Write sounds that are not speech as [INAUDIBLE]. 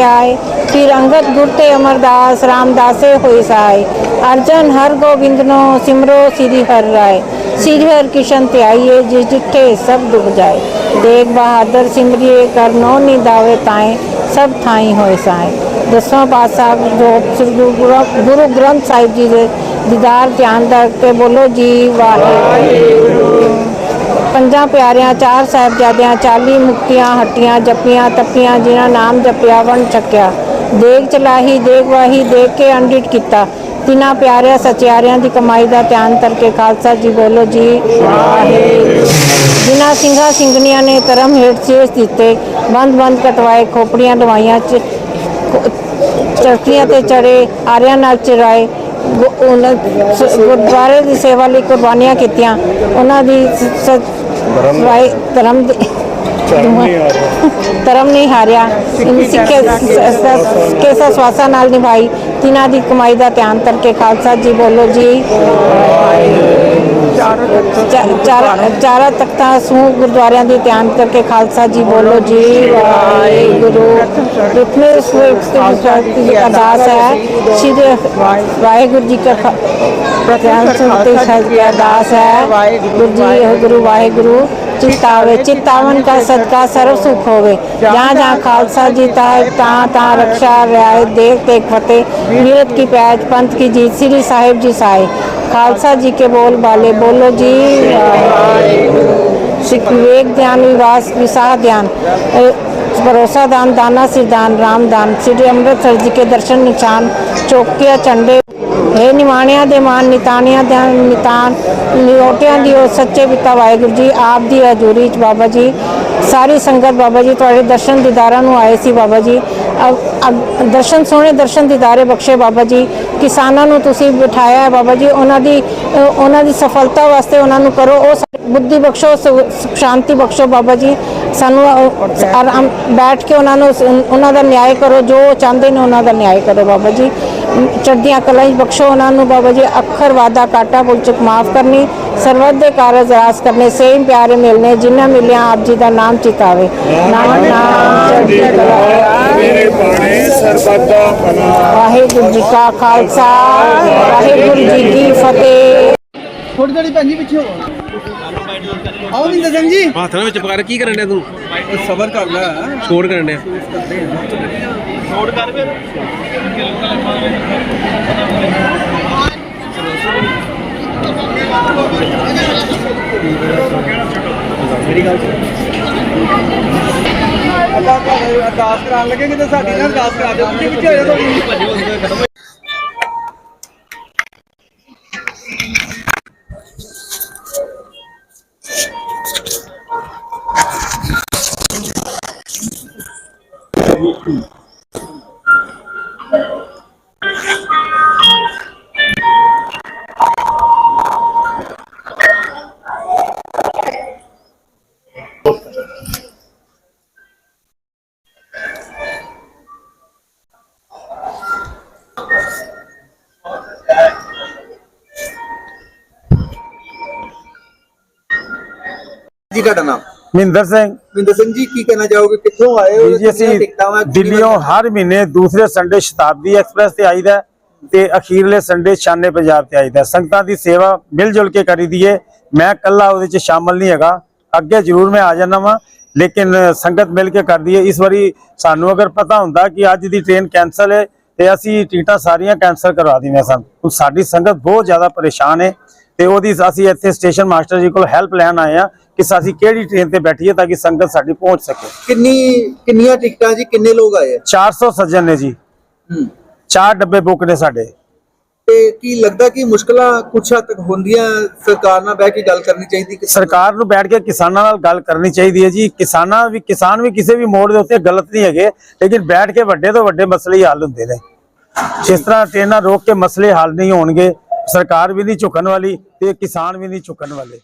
ਧਿਆਏ ਫਿਰ ਅੰਗਦ ਗੁਰ ਤੇ ਅਮਰਦਾਸ ਰਾਮਦਾਸੇ ਹੋਈ ਸਹਾय ਅਰਜਨ ਹਰ ਗੋਬਿੰਦ ਨੋ ਸਿਮਰੋ ਸ੍ਰੀ ਹਰ ਰਾਏ। ਸ੍ਰੀ ਹਰ ਕਿਸ਼ਨ ਧਿਆਈਏ ਜਿਸ ਜਿੱਠੇ ਸਭ ਡੁੱਬ ਜਾਏ। ਦੇਖ ਬਹਾਦਰ ਸਿਮਰਿਏ ਕਰ ਨੋ ਨਿਦਾਵੇ ਤਾਏ, ਸਭ ਥਾਈ ਹੋਏ ਸਾਏ। ਦਸਵਾਂ ਪਾਤਸ਼ਾਹ ਜੋ ਸ੍ਰੀ ਗੁਰੂ ਗ੍ਰੰਥ- ਗੁਰੂ ਗ੍ਰੰਥ ਸਾਹਿਬ ਜੀ ਦੇ ਦੀਦਾਰ ਧਿਆਨ ਰੱਖ ਕੇ ਬੋਲੋ ਜੀ ਵਾਹਿਗੁਰੂ। ਪੰਜਾਂ ਪਿਆਰਿਆਂ, ਚਾਰ ਸਾਹਿਬਜ਼ਾਦਿਆਂ 40 ਮੁਕਤੀਆਂ, ਹੱਟੀਆਂ, ਜੱਪੀਆਂ, ਤੱਪੀਆਂ, ਜਿਨ੍ਹਾਂ ਨਾਮ ਜਪਿਆ ਵਣ ਚੱਕਿਆ। ਦੇਗ ਚਲਾਹੀ, ਦੇਗ ਵਾਹੀ ਦੇਖ ਕੇ ਅੰਡਿਟ ਕੀਤਾ। ਤਿਨਾਂ ਪਿਆਰਿਆਂ, ਸਚਿਆਰਿਆਂ ਦੀ ਕਮਾਈ ਦਾ ਧਿਆਨ ਕਰਕੇ ਖਾਲਸਾ ਜੀ ਬੋਲੋ ਜੀ ਜਿਨ੍ਹਾਂ ਸਿੰਘਾਂ ਸਿੰਘਣੀਆਂ ਨੇ ਧਰਮ ਹੇਠ ਸੇਸ ਦਿੱਤੇ ਬੰਦ ਬੰਦ ਕਟਵਾਏ, ਖੋਪੜੀਆਂ ਦਵਾਈਆਂ ਚ, ਚਰਖੀਆਂ ਤੇ ਚੜੇ, ਆਰਿਆਂ ਨਾਲ ਚਰਾਏ, ਗੁ- ਉਹਨਾਂ ਗੁਰਦੁਆਰੇ ਦੀ ਸੇਵਾ ਲਈ ਕੁਰਬਾਨੀਆਂ ਕੀਤੀਆਂ। ਉਹਨਾਂ ਦੀ ਧਰਮ ਦੇ ਧਰਮ ਨਹੀਂ ਹਾਰਿਆ। [LAUGHS] ਸਿੱਖੇ ਕੇਸਾ ਸਵਾਸਾ ਨਾਲ ਨਿਭਾਈ। ਤਿਨਾਂ ਦੀ ਕਮਾਈ ਦਾ ਧਿਆਨ ਕਰਕੇ ਖਾਲਸਾ ਜੀ ਬੋਲੋ ਜੀ। ਚਾਰਾ ਤਖਤਾਂ ਸੂ ਗੁਰਦੁਆਰਿਆਂ ਦੀ ਧਿਆਨ ਕਰਕੇ ਖਾਲਸਾ ਜੀ ਬੋਲੋ ਜੀ, ਵਾਹਿਗੁਰੂ। ਇਤਨੇ ਸੁਖਸਾਤ ਜੀ ਦਾ ਦਾਸ ਹੈ। ਸ਼੍ਰੀ ਵਾਹਿਗੁਰੂ ਜੀ ਦਾ ਪ੍ਰਤਿਆਨ ਸੁਣਤੇ ਸਾਹਿਬ ਦਾ ਦਾਸ ਹੈ। ਵਾਹਿਗੁਰੂ ਜੀ ਗੁਰੂ ਵਾਹਿਗੁਰੂ। ਚਿਤਾਵੇ ਚਿਤਾਵਨ ਦਾ ਸਦਕਾ ਸਰਵ ਸੁਖ ਹੋਵੇ। ਜਾਂ ਜਾਂ ਖਾਲਸਾ ਜੀ ਤਾ ਤਾਂ ਤਾਂ ਰੱਖਿਆ ਰਿਆਇ ਦੇਖ ਦੇਖ ਫਤਿਹ। ਨੀਰਤ ਕੀ ਪੈਜ, ਪੰਥ ਕੀ ਜੀਤ, ਸ੍ਰੀ ਸਾਹਿਬ ਜੀ ਸਾਹਿਬ ਖਾਲਸਾ ਜੀ ਕੇ ਬੋਲ ਬਾਲੇ, ਬੋਲੋ ਜੀ ਸਿੱਖ ਵਿਵੇਕ ਧਿਆਨ, ਵਿਵਾਸ, ਵਿਸਾਹ ਧਿਆਨ ਭਰੋਸਾ ਦਾਨ, ਦਾਨਾ ਸਿਦਾਨ ਰਾਮ ਦਾਨ, ਸ੍ਰੀ ਅੰਮ੍ਰਿਤਸਰ ਜੀ ਕੇ ਦਰਸ਼ਨ ਨਿਸ਼ਾਨ, ਚੌਕੀਆ ਚੰਡੇ हे ਨਿਮਾਣਿਆਂ ਦੇ ਮਾਨ, ਨਿਤਾਣਿਆ ਦੇ ਨਿਤਾਨ, ਨਿਓਟਿਆਂ ਦੀ ਉਹ ਸੱਚੇ ਪਿਤਾ ਵਾਹਿਗੁਰੂ ਜੀ, ਆਪ ਦੀ ਹਜ਼ੂਰੀ ਚ ਬਾਬਾ ਜੀ, ਸਾਰੀ ਸੰਗਤ ਬਾਬਾ ਜੀ, ਤੁਹਾਡੇ ਦਰਸ਼ਨ ਦੀਦਾਰਾਂ ਨੂੰ ਆਏ ਸੀ ਬਾਬਾ ਜੀ ਦਰਸ਼ਨ, ਸੋਹਣੇ ਦਰਸ਼ਨ ਦੀਦਾਰੇ ਬਖਸ਼ੇ ਬਾਬਾ ਜੀ। ਕਿਸਾਨਾਂ ਨੂੰ ਤੁਸੀਂ ਬਿਠਾਇਆ ਹੈ ਬਾਬਾ ਜੀ, ਉਹਨਾਂ ਦੀ ਉਹਨਾਂ ਦੀ ਸਫਲਤਾ ਵਾਸਤੇ ਉਹਨਾਂ ਨੂੰ ਕਰੋ। ਉਹ ਬੁੱਧੀ ਬਖਸ਼ੋ ਸੁਖ ਸ਼ਾਂਤੀ ਬਖਸ਼ੋ ਬਾਬਾ ਜੀ। ਸਾਨੂੰ ਆਰਾਮ ਬੈਠ ਕੇ ਉਹਨਾਂ ਨੂੰ ਉਹਨਾਂ ਦਾ ਨਿਆਂ ਕਰੋ। ਜੋ ਚਾਹੁੰਦੇ ਨੇ ਉਹਨਾਂ ਦਾ ਨਿਆਂ ਕਰੋ ਬਾਬਾ ਜੀ। ਚੜ੍ਹਦੀਆਂ ਕਲਾਂ 'ਚ ਬਖਸ਼ੋ, ਉਹਨਾਂ ਨੂੰ ਬਾਬਾ ਜੀ, ਅੱਖਰ ਵਾਦਾ ਕਾਟਾ ਭੁੱਲ ਮਾਫ ਕਰਨੀ ਸਰਬੱਤ ਦੇ ਕਾਰਜ ਰਾਸ ਕਰਨੇ, ਸੇਮ ਪਿਆਰੇ ਮਿਲਨੇ ਜਿਨ੍ਹਾਂ ਮਿਲਿਆ ਆਪ ਜੀ ਦਾ ਨਾਮ ਚਿਤਾਵੇ। ਨਾਮ ਨਾਮ ਚੜ੍ਹਦੀ ਕਲਾ। ਮੇਰੇ ਬਾਣੇ ਸਰਬੱਤ ਦਾ ਭਲਾ ਵਾਹਿਗੁਰੂ ਜੀ ਕਾ ਖਾਲਸਾ, ਵਾਹਿਗੁਰੂ ਜੀ ਕੀ ਫਤਿਹ। ਥੋੜੀ ਥੋੜੀ ਭੈਣ ਜੀ ਪਿੱਛੇ ਹੋ। ਆਓ ਵਿੰਦਰ ਸਿੰਘ ਜੀ। ਹੱਥਾਂ ਵਿੱਚ ਪਕੜ ਕੀ ਕਰਨ ਡਿਆ ਤੂੰ? ਸਬਰ ਕਰ ਲੈ। ਛੋੜ ਕਰਨ ਡਿਆ। ਅੱਲਾ ਤੁਹਾਨੂੰ ਅਰਦਾਸ ਕਰਾਉਣ ਲੱਗੇਗੇ ਤੇ ਸਾਡੀ ਨਾਲ ਅਰਦਾਸ ਕਰਾ ਦਿਓ। ਪਿੱਛੇ ਹੋ ਥੋੜੀ ਜੀ ਤੁਹਾਡਾ ਨਾਮ? ਮਹਿੰਦਰ ਸਿੰਘ। ਵਿੰਦਰ ਸਿੰਘ ਜੀ ਕੀ ਕਹਿਣਾ ਚਾਹੋਗੇ? ਕਿੱਥੋਂ ਆਏ ਹੋ? ਜੀ ਅਸੀਂ ਦਿੱਲੀੋਂ ਹਰ ਮਹੀਨੇ ਦੂਸਰੇ ਸੰਡੇ ਸ਼ਤਾਬਦੀ ਐਕਸਪ੍ਰੈਸ ਤੇ ਆਈਦਾ ਹੈ ਤੇ ਅਖੀਰਲੇ ਸੰਡੇ ਸ਼ਾਨੇ ਪੰਜਾਬ ਤੇ ਆਈਦਾ ਹੈ। ਸੰਗਤਾਂ ਦੀ ਸੇਵਾ ਮਿਲ ਜੁਲ ਕੇ ਕਰੀ ਦੀਏ ਮੈਂ ਕੱਲਾ ਉਹਦੇ ਚ ਸ਼ਾਮਲ ਨਹੀਂ ਹੈਗਾ। ਅੱਗੇ ਜ਼ਰੂਰ ਮੈਂ ਆ ਜਾਣਾ ਵਾਂ ਲੇਕਿਨ ਸੰਗਤ ਮਿਲ ਕੇ ਕਰਦੀ ਹੈ ਇਸ ਵਾਰੀ ਸਾਨੂੰ ਅਗਰ ਪਤਾ ਹੁੰਦਾ ਕਿ ਅੱਜ ਦੀ ਟ੍ਰੇਨ ਕੈਨਸਲ ਹੈ ਤੇ ਅਸੀਂ ਟਿਕਟਾਂ ਸਾਰੀਆਂ ਕੈਨਸਲ ਕਰਵਾ ਦਿੰਦੇ ਸਨ। ਹੁਣ ਸਾਡੀ ਸੰਗਤ ਬਹੁਤ ਜ਼ਿਆਦਾ ਪਰੇਸ਼ਾਨ ਹੈ ਤੇ ਉਹਦੀ ਅਸੀਂ ਇੱਥੇ ਸਟੇਸ਼ਨ ਮਾਸਟਰ ਜੀ ਕੋਲ ਹੈਲਪ ਲੈਣ ਆਏ ਆ ਕਿ ਅਸੀਂ ਕਿਹੜੀ ਟ੍ਰੇਨ ਤੇ ਬੈਠੀਏ ਤਾਂ ਕਿ ਸੰਗਤ ਸਾਡੀ ਪਹੁੰਚ ਸਕੇ। ਕਿੰਨੀ ਕਿੰਨੀਆਂ ਟਿਕਟਾਂ ਜੀ? ਕਿੰਨੇ ਲੋਕ ਆਏ ਆ? 400 ਸੱਜਣ ਨੇ ਜੀ। ਹੂੰ। ਚਾਰ ਡੱਬੇ ਬੁੱਕ ਨੇ ਸਾਡੇ। ਤੇ ਕੀ ਲੱਗਦਾ ਕਿ ਮੁਸ਼ਕਲਾਂ ਕੁਛ ਹੱਦ ਤੱਕ ਹੁੰਦੀਆਂ ਸਰਕਾਰ ਨਾਲ ਬਹਿ ਕੇ ਗੱਲ ਕਰਨੀ ਚਾਹੀਦੀ ਕਿ ਸਰਕਾਰ ਨੂੰ ਬੈਠ ਕੇ ਕਿਸਾਨਾਂ ਨਾਲ ਗੱਲ ਕਰਨੀ ਚਾਹੀਦੀ ਹੈ ਜੀ। ਕਿਸਾਨਾਂ ਵੀ ਕਿਸਾਨ ਵੀ ਕਿਸੇ ਵੀ ਮੋੜ ਦੇ ਉੱਤੇ ਗਲਤ ਨਹੀਂ ਹੈਗੇ ਲੇਕਿਨ ਬੈਠ ਕੇ ਵੱਡੇ ਤੋਂ ਵੱਡੇ ਮਸਲੇ ਹੀ ਹੱਲ ਹੁੰਦੇ ਨੇ। ਜਿਸ ਤਰ੍ਹਾਂ ਟ੍ਰੇਨਾਂ ਰੋਕ ਕੇ ਮਸਲੇ ਹੱਲ ਨਹੀਂ ਹੋਣਗੇ ਸਰਕਾਰ ਵੀ ਨਹੀਂ ਝੁਕਣ ਵਾਲੀ ਤੇ ਕਿਸਾਨ ਵੀ ਨਹੀਂ ਝੁਕਣ ਵਾਲੇ।